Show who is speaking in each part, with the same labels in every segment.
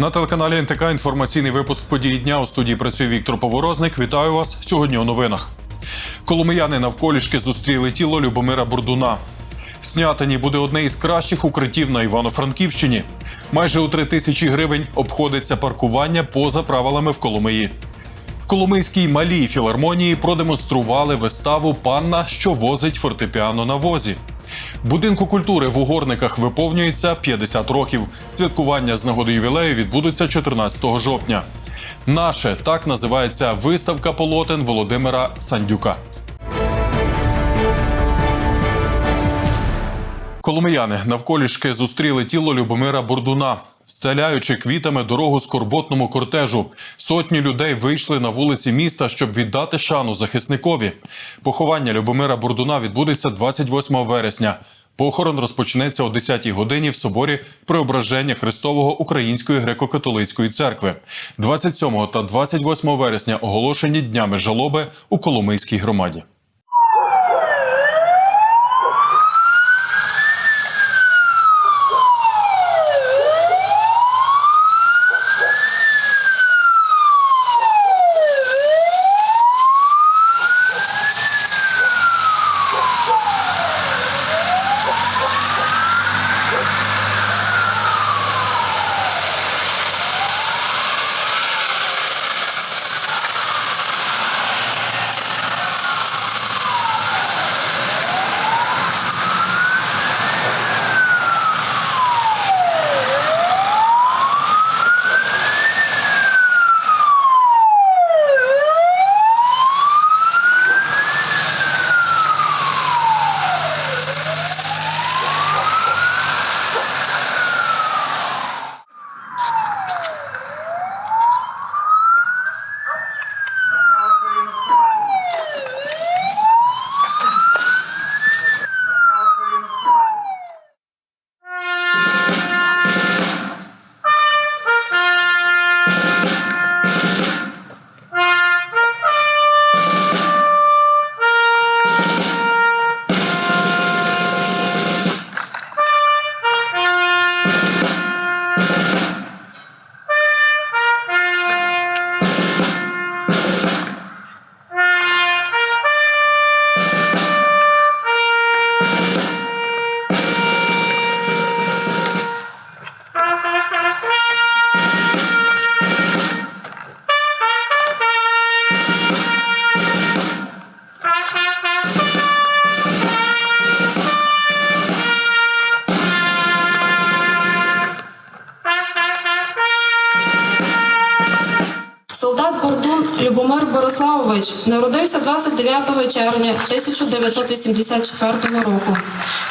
Speaker 1: На телеканалі НТК інформаційний випуск події дня у студії працює Віктор Поворозник. Вітаю вас сьогодні у новинах. Коломияни навколішки зустріли тіло Любомира Бурдуна. В Снятині буде одне із кращих укриттів на Івано-Франківщині. Майже у три тисячі гривень обходиться паркування поза правилами в Коломиї. Коломийській малій філармонії продемонстрували виставу Панна, що возить фортепіано на возі. Будинку культури в Угорниках виповнюється 50 років. Святкування з нагоди ювілею відбудеться 14 жовтня. Наше так називається виставка полотен Володимира Сандюка. Коломияни навколішки зустріли тіло Любомира Бурдуна. Встеляючи квітами дорогу скорботному кортежу, сотні людей вийшли на вулиці міста, щоб віддати шану захисникові. Поховання Любомира Бурдуна відбудеться 28 вересня. Похорон розпочнеться о 10-й годині в соборі Преображення Христового Української греко-католицької церкви. 27 та 28 вересня оголошені днями жалоби у Коломийській громаді.
Speaker 2: Бориславович народився 29 червня 1984 року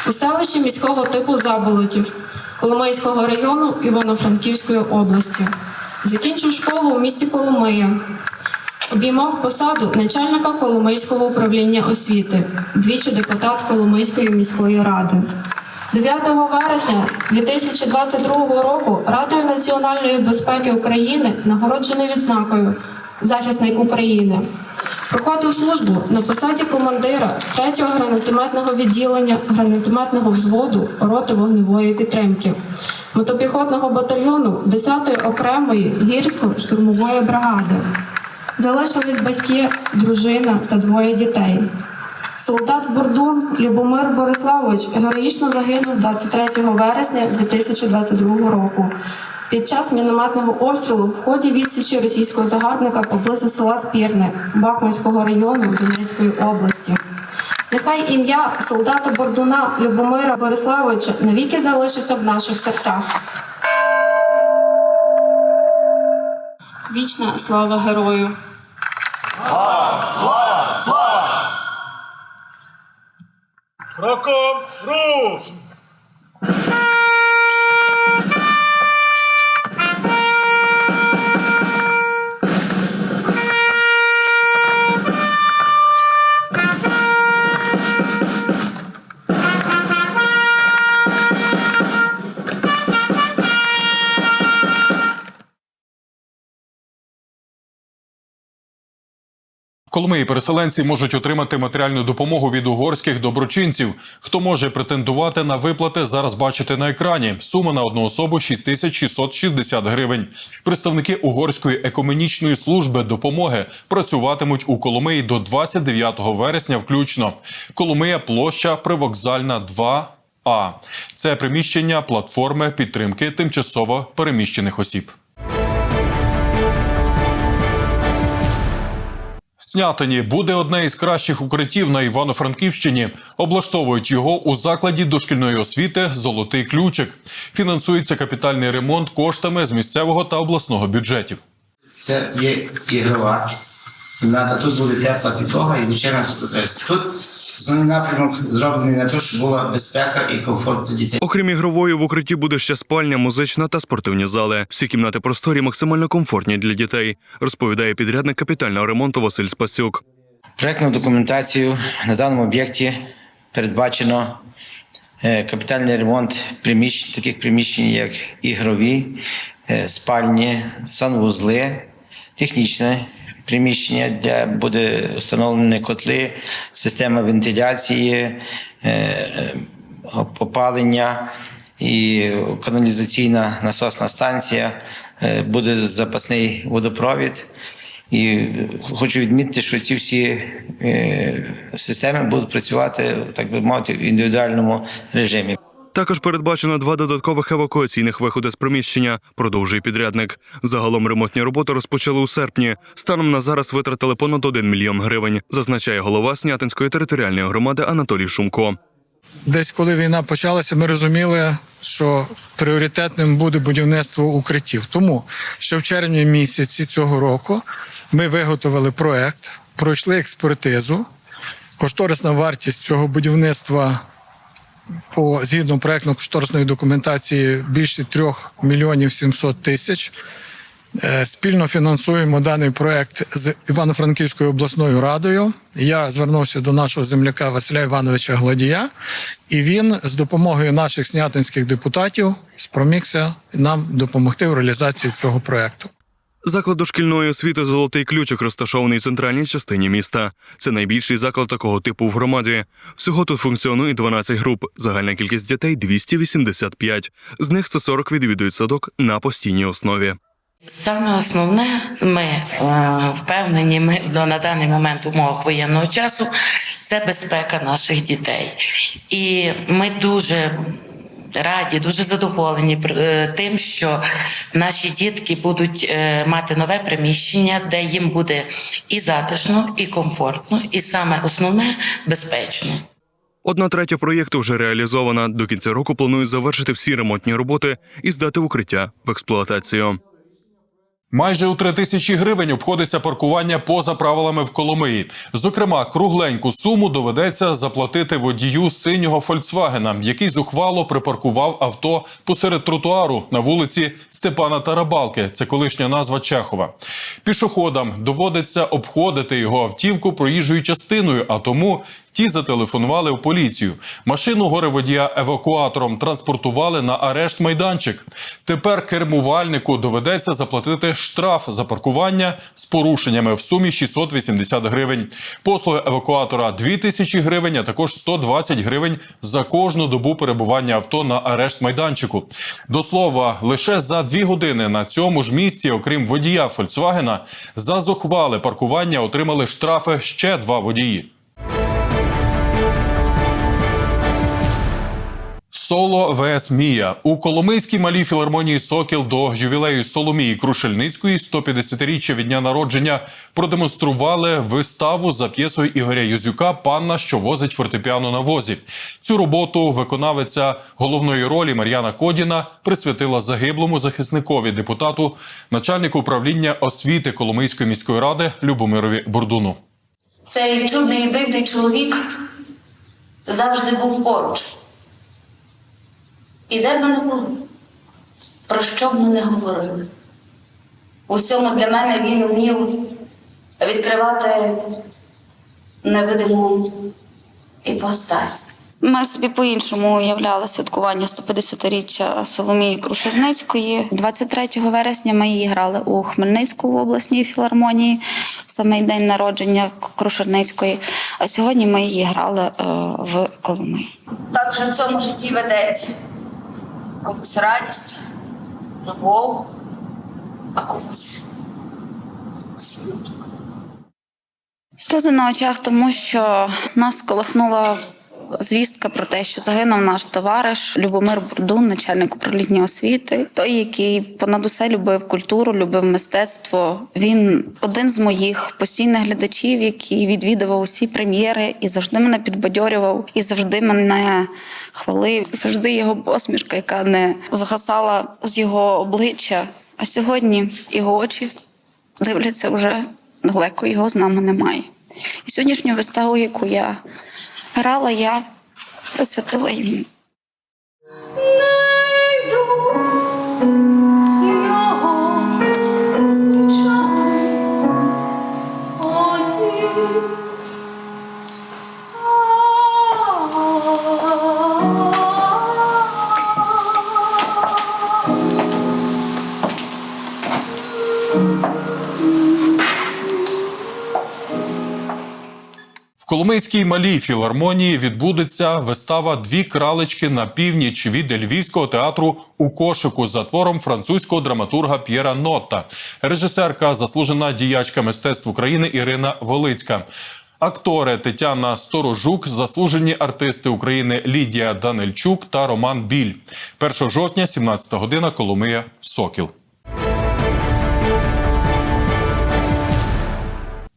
Speaker 2: у селищі міського типу Заболотів Коломийського району Івано-Франківської області. Закінчив школу у місті Коломия. Обіймав посаду начальника Коломийського управління освіти, двічі депутат Коломийської міської ради. 9 вересня 2022 року Радою національної безпеки України нагороджений відзнакою Захисник України. Проходив службу на посаді командира 3-го гранатометного відділення гранатометного взводу роти вогневої підтримки мотопіхотного батальйону 10-ї окремої гірсько-штурмової бригади. Залишились батьки, дружина та двоє дітей. Солдат Бурдун Любомир Бориславович героїчно загинув 23 вересня 2022 року під час мінометного обстрілу в ході відсічі російського загарбника поблизу села Спірне Бахмутського району Донецької області. Нехай ім'я солдата Бордуна Любомира Бориславовича навіки залишиться в наших серцях. Вічна слава герою!
Speaker 3: Роком руш!
Speaker 1: Коломиї переселенці можуть отримати матеріальну допомогу від угорських доброчинців. Хто може претендувати на виплати, зараз бачите на екрані. Сума на одну особу 6660 гривень. Представники угорської екоменічної служби допомоги працюватимуть у Коломиї до 29 вересня включно. Коломия площа Привокзальна 2 А. Це приміщення платформи підтримки тимчасово переміщених осіб. Снятині буде одне із кращих укриттів на Івано-Франківщині. Облаштовують його у закладі дошкільної освіти Золотий ключик. Фінансується капітальний ремонт коштами з місцевого та обласного бюджетів.
Speaker 3: Це є ігрова тут буде тепла підлога і вечерна Тут основний напрямок зроблений на те, щоб була безпека і комфорт для дітей.
Speaker 4: Окрім ігрової, в укритті буде ще спальня, музична та спортивні зали. Всі кімнати просторі максимально комфортні для дітей, розповідає підрядник капітального ремонту Василь Спасюк.
Speaker 3: Проектну документацію на даному об'єкті передбачено е, капітальний ремонт приміщень, таких приміщень, як ігрові, е, спальні, санвузли, технічне приміщення, де буде встановлені котли, система вентиляції, е, е, опалення і каналізаційна насосна станція, е, буде запасний водопровід. І хочу відмітити, що ці всі системи будуть працювати, так би мовити, в індивідуальному режимі.
Speaker 4: Також передбачено два додаткових евакуаційних виходи з приміщення, продовжує підрядник. Загалом ремонтні роботи розпочали у серпні. Станом на зараз витратили понад 1 мільйон гривень, зазначає голова Снятинської територіальної громади Анатолій Шумко.
Speaker 5: Десь коли війна почалася, ми розуміли, що пріоритетним буде будівництво укриттів. Тому ще в червні місяці цього року ми виготовили проект, пройшли експертизу. Кошторисна вартість цього будівництва по згідно проектно-кошторисної документації більше 3 мільйонів 700 тисяч. Е, Спільно фінансуємо даний проект з Івано-Франківською обласною радою. Я звернувся до нашого земляка Василя Івановича Гладія, і він з допомогою наших снятинських депутатів спромігся нам допомогти в реалізації цього проекту.
Speaker 4: Заклад дошкільної освіти Золотий ключик розташований в центральній частині міста. Це найбільший заклад такого типу в громаді. Всього тут функціонує 12 груп. Загальна кількість дітей 285. З них 140 відвідують садок на постійній основі.
Speaker 6: Саме основне, ми е, впевнені, ми на даний момент умовах воєнного часу це безпека наших дітей. І ми дуже раді, дуже задоволені е, тим, що наші дітки будуть е, мати нове приміщення, де їм буде і затишно, і комфортно, і саме основне безпечно.
Speaker 4: Одна третя проєкту вже реалізована. До кінця року планують завершити всі ремонтні роботи і здати укриття в експлуатацію.
Speaker 1: Майже у три тисячі гривень обходиться паркування поза правилами в Коломиї. Зокрема, кругленьку суму доведеться заплатити водію синього Фольксвагена, який зухвало припаркував авто посеред тротуару на вулиці Степана Тарабалки. Це колишня назва Чехова. Пішоходам доводиться обходити його автівку проїжджою частиною, а тому Ті зателефонували у поліцію. Машину горе-водія евакуатором транспортували на арешт майданчик. Тепер кермувальнику доведеться заплатити штраф за паркування з порушеннями в сумі 680 гривень. Послуги евакуатора 2000 гривень, а також 120 гривень за кожну добу перебування авто на арешт майданчику. До слова, лише за дві години на цьому ж місці, окрім водія Фольксвагена, за зухвале паркування отримали штрафи ще два водії. Соло ВС Мія у Коломийській малій філармонії Сокіл до ювілею Соломії Крушельницької 150-річчя від дня народження продемонстрували виставу за п'єсою Ігоря Юзюка Панна, що возить фортепіано на возі. Цю роботу виконавиця головної ролі Мар'яна Кодіна присвятила загиблому захисникові депутату, начальнику управління освіти Коломийської міської ради Любомирові Бурдуну.
Speaker 7: Цей чудний дивний чоловік завжди був поруч. І де б ми не були, про що б ми не говорили. У всьому для мене він вмів відкривати невидиму іпостась.
Speaker 8: Ми собі по-іншому уявляли святкування 150-річчя Соломії Крушельницької. 23 вересня ми її грали у Хмельницьку в обласній філармонії в самий день народження Крушельницької. А сьогодні ми її грали е, в Коломиї.
Speaker 7: Так же в цьому житті ведеться. Комусь радість, любов, а комусь смуток.
Speaker 8: Сльози на очах, тому що нас колихнула звістка про те, що загинув наш товариш Любомир Бурдун, начальник управління освіти, той, який понад усе любив культуру, любив мистецтво. Він один з моїх постійних глядачів, який відвідував усі прем'єри і завжди мене підбадьорював, і завжди мене хвалив. Завжди його посмішка, яка не згасала з його обличчя. А сьогодні його очі дивляться вже далеко його з нами немає. І сьогоднішню виставу, яку я грала, я присвятила йому.
Speaker 1: Коломийській малій філармонії відбудеться вистава Дві кралечки на північ від Львівського театру у кошику за твором французького драматурга П'єра Нотта, режисерка, заслужена діячка мистецтв України Ірина Волицька. Актори Тетяна Сторожук, заслужені артисти України Лідія Данильчук та Роман Біль. 1 жовтня, 17 година, Коломия, Сокіл.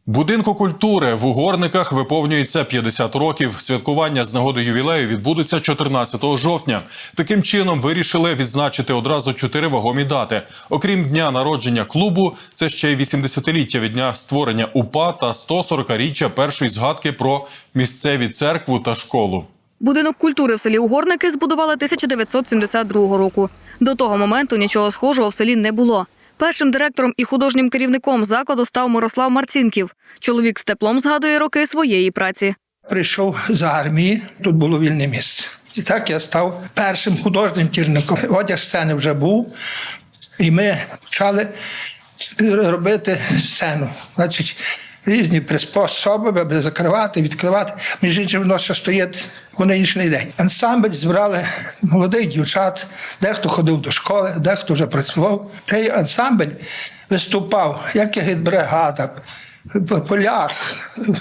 Speaker 1: Будинку культури в Угорниках виповнюється 50 років. Святкування з нагоди ювілею відбудеться 14 жовтня. Таким чином вирішили відзначити одразу чотири вагомі дати. Окрім дня народження клубу, це ще й 80-ліття від дня створення УПА та 140-річчя першої згадки про місцеві церкву та школу.
Speaker 9: Будинок культури в селі Угорники збудували 1972 року. До того моменту нічого схожого в селі не було. Першим директором і художнім керівником закладу став Мирослав Марцінків. Чоловік з теплом згадує роки своєї праці.
Speaker 10: прийшов з армії, тут було вільне місце. І так я став першим художнім керівником. Одяг сцени вже був, і ми почали робити сцену. Значить, різні приспособи, аби закривати, відкривати. Між іншим, воно ще стоїть у нинішній день. Ансамбль збирали молодих дівчат, дехто ходив до школи, дехто вже працював. Цей ансамбль виступав, як і бригада, в полях,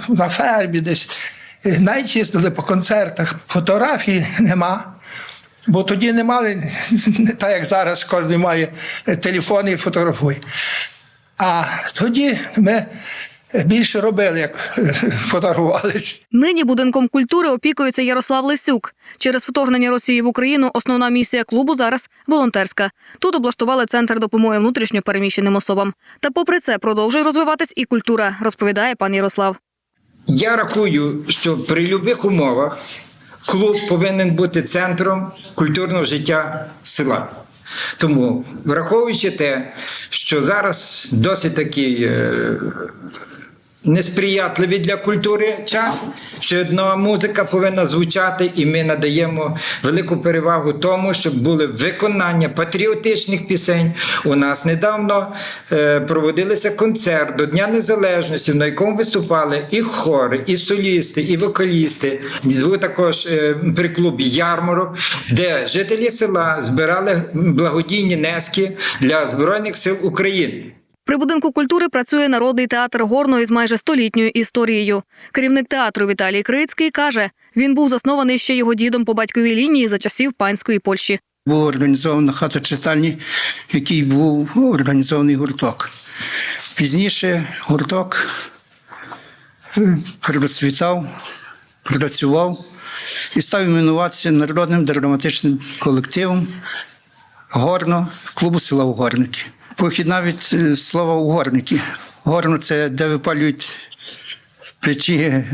Speaker 10: на фермі десь. Навіть їздили по концертах. Фотографій нема. Бо тоді не мали, так як зараз кожен має телефон і фотографує. А тоді ми більше робили, як фотографувалися.
Speaker 9: Нині будинком культури опікується Ярослав Лисюк. Через вторгнення Росії в Україну основна місія клубу зараз волонтерська. Тут облаштували центр допомоги внутрішньо переміщеним особам. Та попри це продовжує розвиватись і культура, розповідає пан Ярослав.
Speaker 11: Я рахую, що при будь-яких умовах клуб повинен бути центром культурного життя села. Тому, враховуючи те, що зараз досить такий е, несприятливий для культури час, що одна музика повинна звучати, і ми надаємо велику перевагу тому, щоб були виконання патріотичних пісень. У нас недавно е, проводилися концерт до Дня Незалежності, на якому виступали і хори, і солісти, і вокалісти. Був також е, при клубі ярмарок, де жителі села збирали благодійні нески для Збройних сил України.
Speaker 9: При будинку культури працює народний театр Горно із майже столітньою історією. Керівник театру Віталій Крицький каже, він був заснований ще його дідом по батьковій лінії за часів панської Польщі.
Speaker 12: Була організована хата читальні, в якій був організований гурток. Пізніше гурток е, процвітав, працював і став іменуватися народним драматичним колективом Горно клубу села Угорники. Похідна від е, слова угорники. Горно це де випалюють в печі е,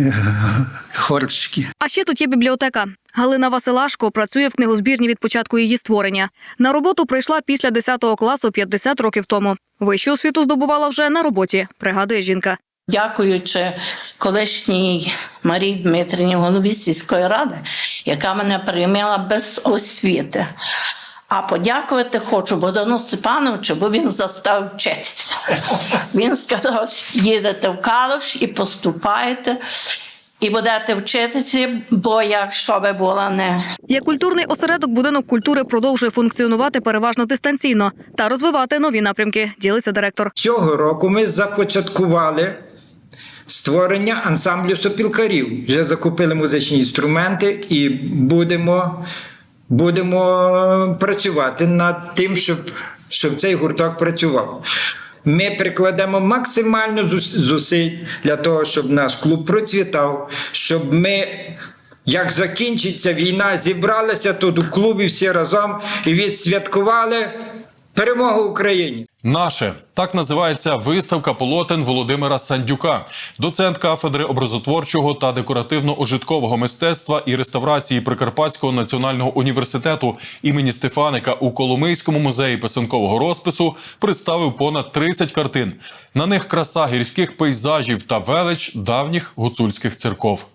Speaker 12: горщики.
Speaker 9: А ще тут є бібліотека. Галина Василашко працює в книгозбірні від початку її створення. На роботу прийшла після 10 класу 50 років тому. Вищу освіту здобувала вже на роботі, пригадує жінка.
Speaker 6: Дякуючи колишній Марії Дмитрівні, голові сільської ради,
Speaker 13: яка мене прийняла без освіти. А подякувати хочу Богдану Степановичу, бо він застав вчитися. Він сказав: їдете в Калуш і поступаєте, і будете вчитися, бо якщо би була не
Speaker 9: Як культурний осередок будинок культури продовжує функціонувати переважно дистанційно та розвивати нові напрямки, ділиться директор.
Speaker 11: Цього року ми започаткували створення ансамблю сопілкарів. Вже закупили музичні інструменти і будемо, будемо працювати над тим, щоб, щоб цей гурток працював. Ми прикладемо максимально зусиль для того, щоб наш клуб процвітав, щоб ми. Як закінчиться війна, зібралися тут у клубі всі разом і відсвяткували перемогу Україні.
Speaker 1: Наше так називається виставка полотен Володимира Сандюка, доцент кафедри образотворчого та декоративно-ожиткового мистецтва і реставрації Прикарпатського національного університету імені Стефаника у Коломийському музеї писанкового розпису представив понад 30 картин. На них краса гірських пейзажів та велич давніх гуцульських церков.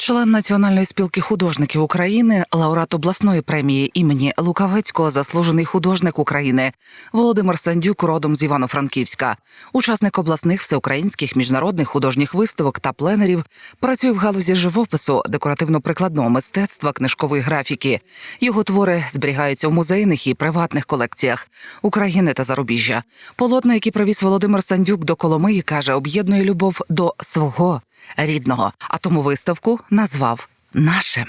Speaker 14: Член Національної спілки художників України, лауреат обласної премії імені Лукавецького, заслужений художник України Володимир Сандюк, родом з Івано-Франківська, учасник обласних всеукраїнських міжнародних художніх виставок та пленерів, працює в галузі живопису, декоративно-прикладного мистецтва, книжкової графіки. Його твори зберігаються в музейних і приватних колекціях України та зарубіжжя. Полотна, які привіз Володимир Сандюк до Коломиї, каже, об'єднує любов до свого рідного, а тому виставку назвав нашим.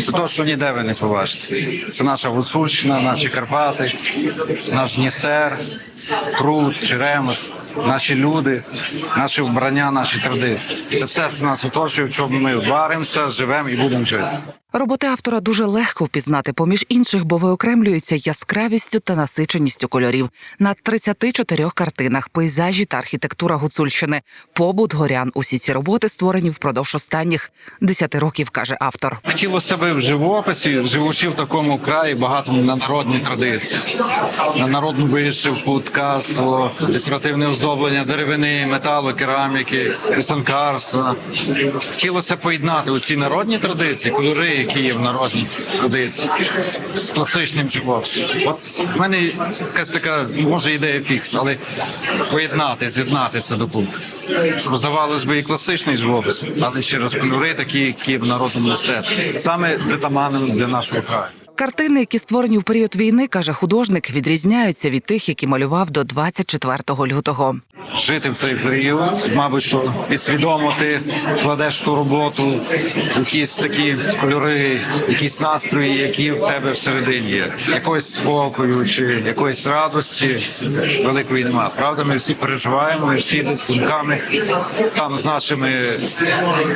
Speaker 15: Це те, що ніде ви не побачите. Це наша Гуцульщина, наші Карпати, наш Дністер, Крут, Черемет, наші люди, наші вбрання, наші традиції. Це все, що нас оточує, в чому ми варимося, живемо і будемо жити.
Speaker 14: Роботи автора дуже легко впізнати поміж інших, бо виокремлюються яскравістю та насиченістю кольорів. На 34 картинах пейзажі та архітектура Гуцульщини, побут горян. Усі ці роботи створені впродовж останніх 10 років, каже автор.
Speaker 15: Хотілося б в живописі, живучи в такому краї, багатому на народні традиції, на народну вишивку, ткацтво, декоративне оздоблення деревини, металу, кераміки, писанкарства. Хотілося поєднати оці народні традиції, кольори, які є в народній традиції, з класичним живописом. От в мене якась така, може, ідея фікс, але поєднати, з'єднати це докупи. Щоб здавалось би і класичний живопис, але через кольори такі, які в народному мистецтві, саме притаманним для нашого краю.
Speaker 14: Картини, які створені в період війни, каже художник, відрізняються від тих, які малював до 24 лютого.
Speaker 15: Жити в цей період, мабуть, що підсвідомо кладеш ту роботу якісь такі кольори, якісь настрої, які в тебе всередині є. Якогось спокою чи якоїсь радості великої нема. Правда, ми всі переживаємо, ми всі десь думками там з нашими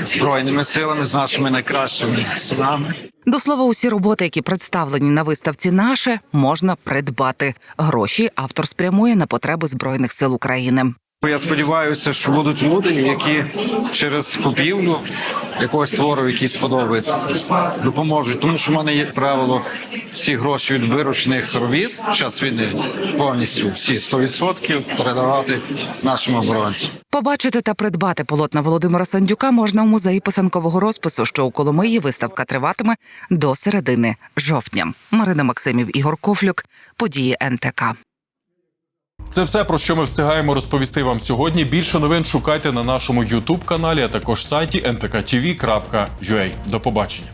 Speaker 15: збройними силами, з нашими найкращими синами.
Speaker 14: До слова, усі роботи, які представлені на виставці, наше можна придбати. Гроші автор спрямує на потреби збройних сил України.
Speaker 15: Я сподіваюся, що будуть люди, які через купівлю якогось твору, який сподобається, допоможуть. Тому що в мене є правило всі гроші від виручених робіт в час війни повністю всі 100% передавати нашим оборонцям.
Speaker 14: Побачити та придбати полотна Володимира Сандюка можна у музеї писанкового розпису, що у Коломиї виставка триватиме до середини жовтня. Марина Максимів, Ігор Кофлюк, події НТК.
Speaker 1: Це все про що ми встигаємо розповісти вам сьогодні. Більше новин шукайте на нашому Ютуб каналі, а також сайті ntktv.ua. До побачення.